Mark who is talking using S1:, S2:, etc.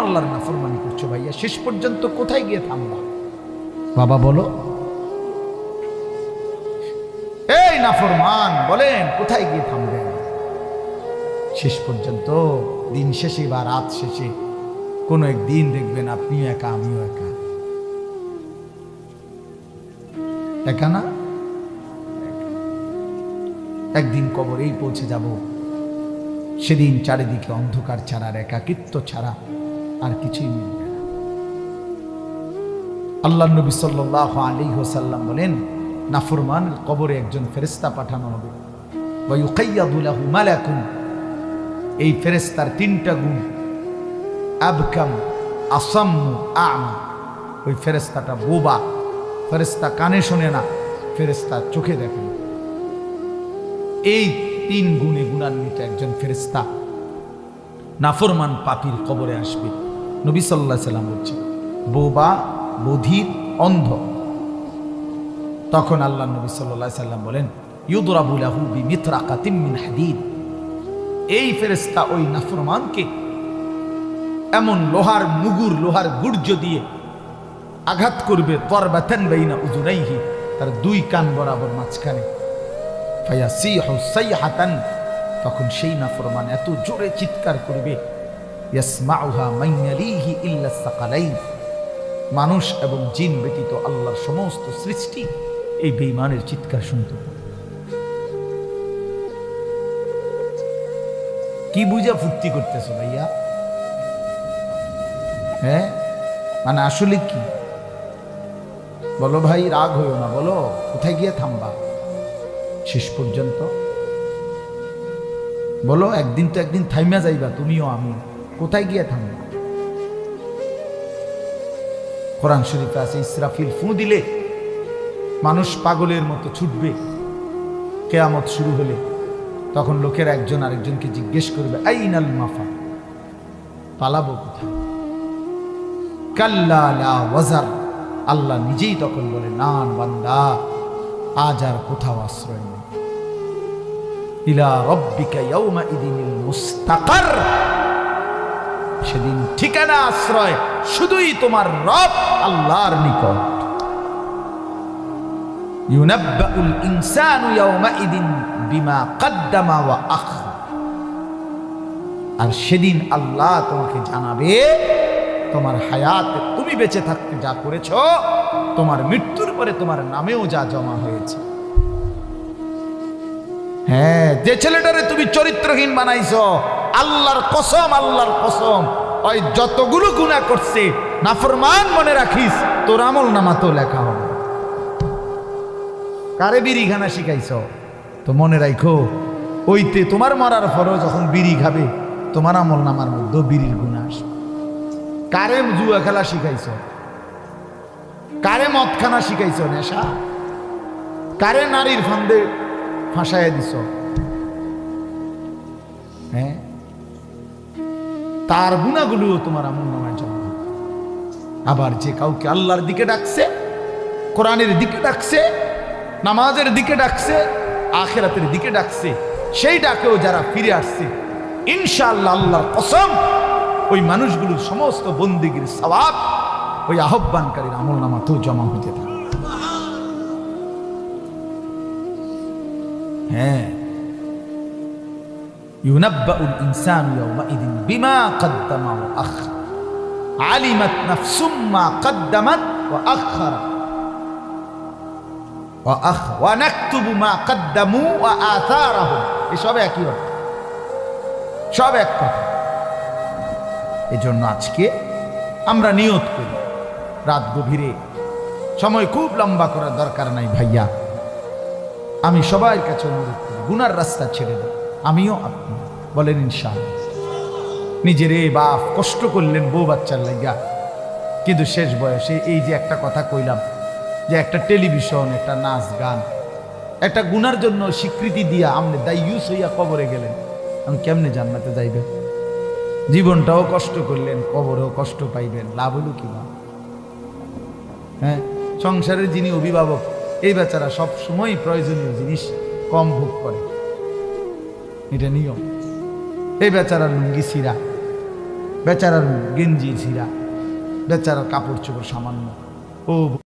S1: আল্লাহর নাফরমানি করছ ভাইয়া। শেষ পর্যন্ত কোথায় গিয়ে থামবা? বাবা, বলো। এই নাফরমান, বলেন, কোথায় গিয়ে থামবেন শেষ পর্যন্ত, দিন শেষে বা রাত শেষে, কোনো একদিন দেখবেন আপনিও একা, আমিও একা। একা না? একদিন কবরেই পৌঁছে যাব। সেদিন চারিদিকে অন্ধকার ছাড়া একাকিত্ব ছাড়া আর কিছুই মিলবে না। আল্লাহ নবী সাল্লাহ আলী হোসাল্লাম বলেন নাফরমান কবরে একজন ফেরেস্তা পাঠানো হবে। এই ফেরেস্তার তিনটা গুণ, আবকাম, আসাম্মু, আমা। ওই ফেরেস্তাটা বোবা ফেরেস্তা কানে শোনে না ফেরেস্তা চোখে দেখে না। এই তিন গুণে গুণান্বিত একজন ফেরেস্তা নাফরমান পাপির কবরে আসবে। নবী সাল্লাহ সাল্লাম বলছে বোবা বধির অন্ধ। তখন আল্লাহ নবী সাল্লাহ সাল্লাম বলেন ইউদরাবুলাহু বি হাদিদ। এই ফেরেস্তা ওই নাফরমানকে এমন লোহার মুগুর, লোহার গুর্জ দিয়ে আঘাত করবে, তরবাতেন বাইনা উজুনাইহি তার দুই কান বরাবর মাঝখানে। ফায়াসিহু সাইহাতান, তখন সেই নাফরমান এত জোরে চিৎকার করবে মানুষ এবং জিন ব্যতীত আল্লাহর সমস্ত সৃষ্টি এই বেঈমানের চিৎকার শুনত। কি বুঝা ফুর্তি করতেছো ভাইয়া? হ্যাঁ? মানে আসলে কি? বলো ভাই, রাগ হইও না, বলো। কোথায় গিয়ে থামবা? শেষ পর্যন্ত। বলো, একদিন তো একদিন থাইমা যাইবা, তুমিও আমি কোথায় গিয়ে থামবা? কোরআন শরীফে আছে, ইসরাফিল ফু দিলে মানুষ পাগলের মতো ছুটবে। কেয়ামত শুরু হলে তখন লোকের একজন আরেকজনকে জিজ্ঞেস করবে, আইনাল মাফা? পালাবো কোথায়? কাল্লা আল্লাহ নিজেই তখন বলে নান বান্দা, আজ আর কোথাও আশ্রয় নেই। ইলা রব্বিকা ইয়াউমা ইদিনিল মুস্তাকার। সেদিন ঠিকানা আশ্রয় শুধুই তোমার রব আল্লাহর নিকট। ইউনাব্বাউল ইনসানু ইয়াউমাইদিন বিমা কাদ্দামা ওয়া আখরা। আর সেদিন আল্লাহ তোমাকে জানাবে, তোমার হায়াতে তুমি বেঁচে থাকতে যা করেছ, তোমার মৃত্যুর পরে তোমার নামেও যা জমা হয়েছে। হ্যাঁ যে ছেলেটারে তুমি চরিত্রহীন বানাইছো আল্লাহর কসম আল্লাহর কসম। ওই যতগুলো গুণা করছে, নাফরমান মনে রাখিস, তোর আমল নামা তো লেখা হবে। কারে বিড়ি খানা শিখাইছ? তো মনে রাখো ওইতে তোমার মরার পরও যখন বিড়ি খাবে, তোমার আমল নামার মধ্যে বিড়ির গুণা আসবে। কারে জুয়া খেলা শিখাইছ? কারে মদ খানা শিখাইছ নেশা? কারে নারীর ফান্দে ফাঁসাইয়া দিছ? তার গুণাগুলোও তোমার আমল নামায় হবে। আবার যে কাউকে আল্লাহর দিকে ডাকছে, কোরআনের দিকে ডাকছে, নামাজের দিকে ডাকছে, আখেরাতের দিকে ডাকছে, সেই ডাকেও যারা ফিরে আসছে, ইনশাআল্লাহ আল্লাহর কসম, ওই মানুষগুলোর সমস্ত বন্দিগির সবাব ওই আহ্বানকারীর আমল নামাতেও জমা হতে থাকে হ্যাঁ ইউনাব্বাউল ইনসানু ইয়াউমাইদিন বিমা কদ্দামা ওয়া আখরা। আলিমাত নাফসুম মা কদ্দামাত ওয়া আখরা। ওয়া আখ ওয়া নাকতুবু মা একই অর্থ। সব এক কথা। এজন্য আজকে আমরা নিয়ত করি, রাত গভীরে সময় খুব লম্বা করার দরকার নাই ভাইয়া। আমি সবাই কাছে অনুরোধ করি, গুনার রাস্তা ছেড়ে দেব আমিও আপনি বলেন ইনশাআল্লাহ। নিজের এ বাপ কষ্ট করলেন বউ বাচ্চার লাইগা কিন্তু শেষ বয়সে এই যে একটা কথা কইলাম, যে একটা টেলিভিশন, একটা নাচ গান, একটা গুনার জন্য স্বীকৃতি দিয়া আমনে দায়ুস হইয়া কবরে গেলেন আমি কেমনে জান্নাতে যাইবেন? জীবনটাও কষ্ট করলেন, কবরেও কষ্ট পাইবেন, লাভ হলো কি না হ্যাঁ সংসারের যিনি অভিভাবক, এই বেচারা সব সময় প্রয়োজনীয় জিনিস কম ভোগ করে। এটা নিয়ম। এই বেচারার লুঙ্গি সিরা বেচারার গেঞ্জি সিরা বেচারার কাপড় চোপড় সামান্য। ও